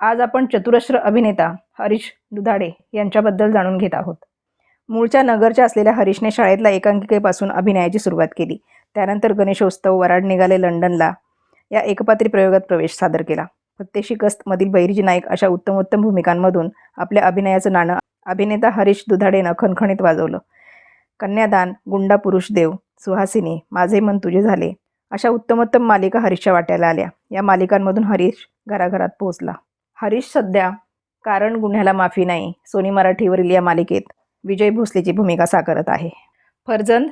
आज आपण चतुरश्र अभिनेता हरीश दुधाडे यांच्याबद्दल जाणून घेत आहोत. मूळच्या नगरच्या असलेल्या हरीशने शाळेतल्या एकांकिकेपासून अभिनयाची सुरुवात केली. त्यानंतर गणेशोत्सव वराड निघाले लंडनला. या एकपात्री प्रयोगात प्रवेश सादर केला. प्रत्येशी कस्तमधील बैरजी नाईक अशा उत्तमोत्तम भूमिकांमधून आपल्या अभिनयाचं नाणं अभिनेता हरीश दुधाडेनं खणखणीत वाजवलं. कन्यादान गुंडा पुरुष देव सुहासिनी माझे मन तुझे झाले अशा उत्तमोत्तम मालिका हरीशच्या वाट्याला आल्या. या मालिकांमधून हरीश घराघरात पोहोचला. हरीश सध्या कारण गुन्ह्याला माफी नाही सोनी मराठीवरील या मालिकेत विजय भोसलेची भूमिका साकारत आहे. फर्जंद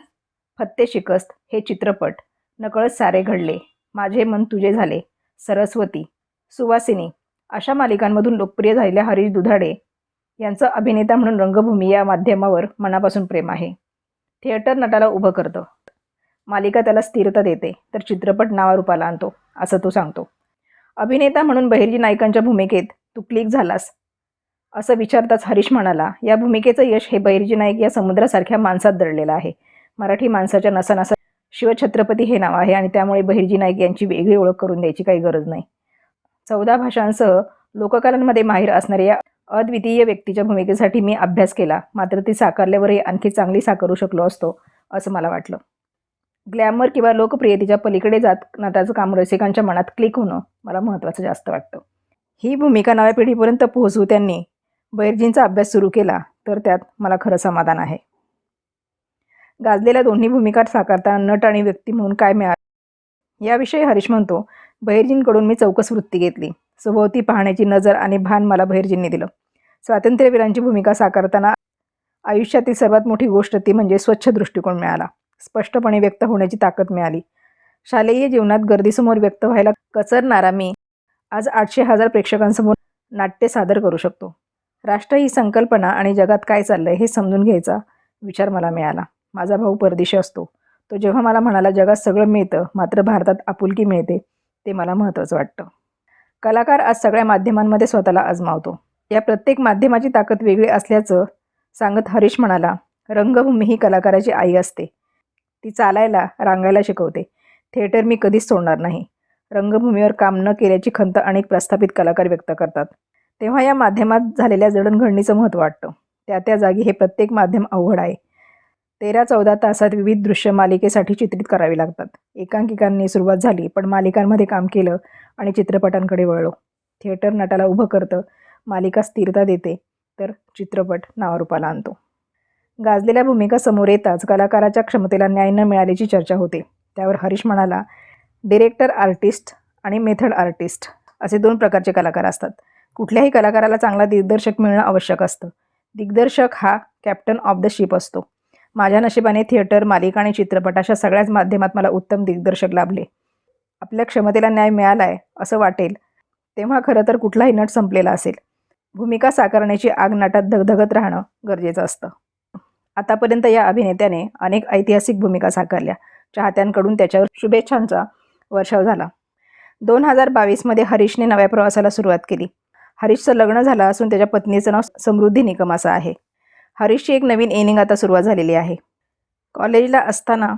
फत्ते शिकस्त हे चित्रपट नकळत सारे घडले. माझे मन तुझे झाले. सरस्वती सुवासिनी अशा मालिकांमधून लोकप्रिय झालेल्या हरीश दुधाडे यांचं अभिनेता म्हणून रंगभूमी या माध्यमावर मनापासून प्रेम आहे. थिएटर नटाला उभं करतं. मालिका त्याला स्थिरता देते तर चित्रपट नावारूपाला आणतो असं तो सांगतो. अभिनेता म्हणून बहिर्जी नायकांच्या भूमिकेत तू क्लिक झालास. असं विचारताच हरीश म्हणाला या भूमिकेचं यश हे बहिर्जी नाईक या समुद्रासारख्या माणसात दडलेलं आहे. मराठी माणसाच्या नसानसा शिवछत्रपती हे नाव आहे आणि त्यामुळे बहिर्जी नाईक यांची वेगळी ओळख करून द्यायची काही गरज नाही. चौदा भाषांसह लोककलांमध्ये माहीर असणाऱ्या या अद्वितीय व्यक्तीच्या भूमिकेसाठी मी अभ्यास केला. मात्र ती साकारल्यावरही आणखी चांगली साकारू शकलो असतो असं मला वाटलं. ग्लॅमर किंवा लोकप्रियतेच्या पलीकडे जात नाताचं काम रसिकांच्या मनात क्लिक होणं मला महत्त्वाचं जास्त वाटतं. ही भूमिका नव्या पिढीपर्यंत पोहोचवू त्यांनी बैरजींचा अभ्यास सुरू केला तर त्यात मला खरं समाधान आहे. गाजलेल्या दोन्ही भूमिका साकारता नट आणि व्यक्ती म्हणून काय मिळालं? याविषयी हरीश म्हणतो बहिर्जींकडून मी चौकस वृत्ती घेतली. सभोवती पाहण्याची नजर आणि भान मला बहिरजींनी दिलं. स्वातंत्र्यवीरांची भूमिका साकारताना आयुष्यातील सर्वात मोठी गोष्ट ती म्हणजे स्वच्छ दृष्टिकोन मिळाला. स्पष्टपणे व्यक्त होण्याची ताकद मिळाली. शालेय जीवनात गर्दीसमोर व्यक्त व्हायला कचरणारा मी. आज आठशे हजार प्रेक्षकांसमोर नाट्य सादर करू शकतो. राष्ट्र ही संकल्पना आणि जगात काय चाललंय हे समजून घ्यायचा विचार मला मिळाला. माझा भाऊ परदेशी असतो. तो जेव्हा मला म्हणाला जगात सगळं मिळतं मात्र भारतात आपुलकी मिळते ते मला महत्त्वाचं वाटतं. कलाकार आज सगळ्या माध्यमांमध्ये स्वतःला आजमावतो. या प्रत्येक माध्यमाची ताकद वेगळी असल्याचं सांगत हरीश म्हणाला रंगभूमी ही कलाकाराची आई असते. ती चालायला रांगायला शिकवते. थिएटर मी कधीच सोडणार नाही. रंगभूमीवर काम न केल्याची खंत अनेक प्रस्थापित कलाकार व्यक्त करतात. तेव्हा या माध्यमात झालेल्या जडणघडणीचं महत्त्व वाटतं. त्या त्या जागी हे प्रत्येक माध्यम अवघड आहे. तेरा चौदा तासात विविध दृश्य मालिकेसाठी चित्रित करावी लागतात. एकांकिकांनी सुरुवात झाली पण मालिकांमध्ये काम केलं आणि चित्रपटांकडे वळलो. थिएटर नटाला उभं करतं मालिका स्थिरता देते तर चित्रपट नावारूपाला आणतो. गाजलेल्या भूमिका समोर येताच कलाकाराच्या क्षमतेला न्याय न मिळाल्याची चर्चा होते. त्यावर हरीश म्हणाला डिरेक्टर आर्टिस्ट आणि मेथड आर्टिस्ट असे दोन प्रकारचे कलाकार असतात. कुठल्याही कलाकाराला चांगला दिग्दर्शक मिळणं आवश्यक असतं. दिग्दर्शक हा कॅप्टन ऑफ द शिप असतो. माझ्या नशिबाने थिएटर मालिका आणि चित्रपट अशा सगळ्याच माध्यमात मला उत्तम दिग्दर्शक लाभले. आपल्या क्षमतेला न्याय मिळाला आहे असं वाटेल. तेव्हा खरं तर कुठलाही नट संपलेला असेल. भूमिका साकारण्याची आग नाटात धगधगत राहणं गरजेचं असतं. आतापर्यंत या अभिनेत्याने अनेक ऐतिहासिक भूमिका साकारल्या. चाहत्यांकडून त्याच्यावर शुभेच्छांचा वर्षाव झाला. दोन हजार बावीसमध्ये हरीशने नव्या प्रवासाला सुरुवात केली. हरीशचं लग्न झालं असून त्याच्या पत्नीचं नाव समृद्धी निकम असं आहे. हरीशची एक नवीन इनिंग आता सुरुवात झालेली आहे. कॉलेजला असताना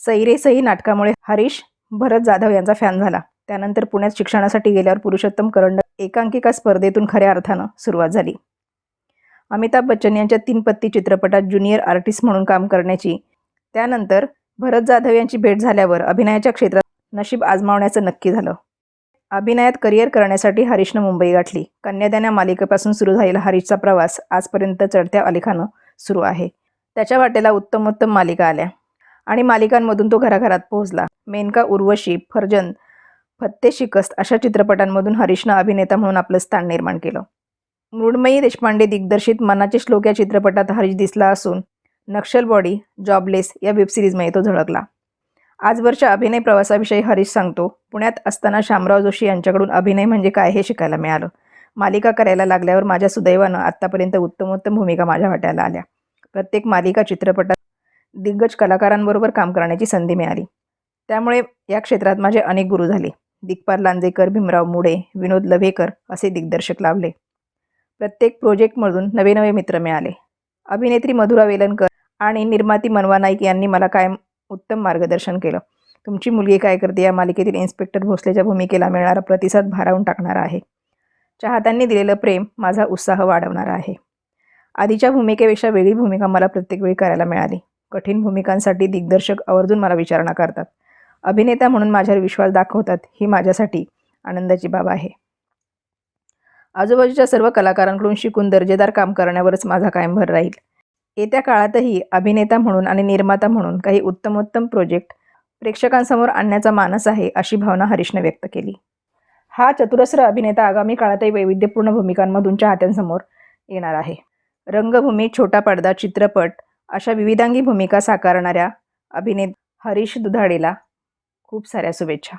सैरे सई नाटकामुळे हरीश भरत जाधव यांचा फॅन झाला. त्यानंतर पुण्यात शिक्षणासाठी गेल्यावर पुरुषोत्तम करंड एकांकिका स्पर्धेतून खऱ्या अर्थानं सुरुवात झाली. अमिताभ बच्चन यांच्या तीन पत्ती चित्रपटात ज्युनियर आर्टिस्ट म्हणून काम करण्याची त्यानंतर भरत जाधव यांची भेट झाल्यावर अभिनयाच्या क्षेत्रात नशीब आजमावण्याचं नक्की झालं. अभिनयात करिअर करण्यासाठी हरीशनं मुंबई गाठली. कन्यादान या मालिकेपासून सुरू झालेला हरीशचा प्रवास आजपर्यंत चढत्या अलिखानं सुरू आहे. त्याच्या वाटेला उत्तमोत्तम मालिका आल्या आणि मालिकांमधून तो घराघरात पोहोचला. मेनका उर्वशी फर्जन फत्ते शिकस्त अशा चित्रपटांमधून हरीशनं अभिनेता म्हणून आपलं स्थान निर्माण केलं. मृण्मयी देशपांडे दिग्दर्शित मनाचे श्लोक या चित्रपटात हरीश दिसला असून नक्षल बॉडी जॉबलेस या वेबसिरीजमध्ये तो झळकला. आजवरच्या अभिनय प्रवासाविषयी हरीश सांगतो पुण्यात असताना शामराव जोशी यांच्याकडून अभिनय म्हणजे काय हे शिकायला मिळालं. मालिका करायला लागल्यावर माझ्या सुदैवानं आत्तापर्यंत उत्तमोत्तम भूमिका माझ्या वाट्याला आल्या. प्रत्येक मालिका चित्रपटात दिग्गज कलाकारांबरोबर काम करण्याची संधी मिळाली. त्यामुळे या क्षेत्रात माझे अनेक गुरु झाले. दिग्पाल लांजेकर भीमराव मुडे विनोद लव्हेकर असे दिग्दर्शक लाभले. प्रत्येक प्रोजेक्टमधून नवे नवे मित्र मिळाले. अभिनेत्री मधुरा वेलणकर आणि निर्माती मनवा नाईक यांनी मला कायम उत्तम मार्गदर्शन केलं. तुमची मुलगी काय करते? या मालिकेतील इन्स्पेक्टर भोसलेच्या भूमिकेला मिळणारा प्रतिसाद भारावून टाकणारा आहे. चाहत्यांनी दिलेलं प्रेम माझा उत्साह वाढवणारा आहे. आधीच्या भूमिकेपेक्षा वेगळी भूमिका मला प्रत्येक वेळी करायला मिळाली. कठीण भूमिकांसाठी दिग्दर्शक आवर्जून मला विचारणा करतात. अभिनेता म्हणून माझ्यावर विश्वास दाखवतात ही माझ्यासाठी आनंदाची बाब आहे. आजूबाजूच्या सर्व कलाकारांकडून शिकून दर्जेदार काम करण्यावरच माझा कायम भर राहील. येत्या काळातही अभिनेता म्हणून आणि निर्माता म्हणून काही उत्तमोत्तम प्रोजेक्ट प्रेक्षकांसमोर आणण्याचा मानस आहे अशी भावना हरीशने व्यक्त केली. हा चतुरस्र अभिनेता आगामी काळातही वैविध्यपूर्ण भूमिकांमधून चाहत्यांसमोर येणार आहे. रंगभूमी छोटा पडदा चित्रपट अशा विविधांगी भूमिका साकारणाऱ्या अभिनेत हरीश दुधाडेला खूप साऱ्या शुभेच्छा.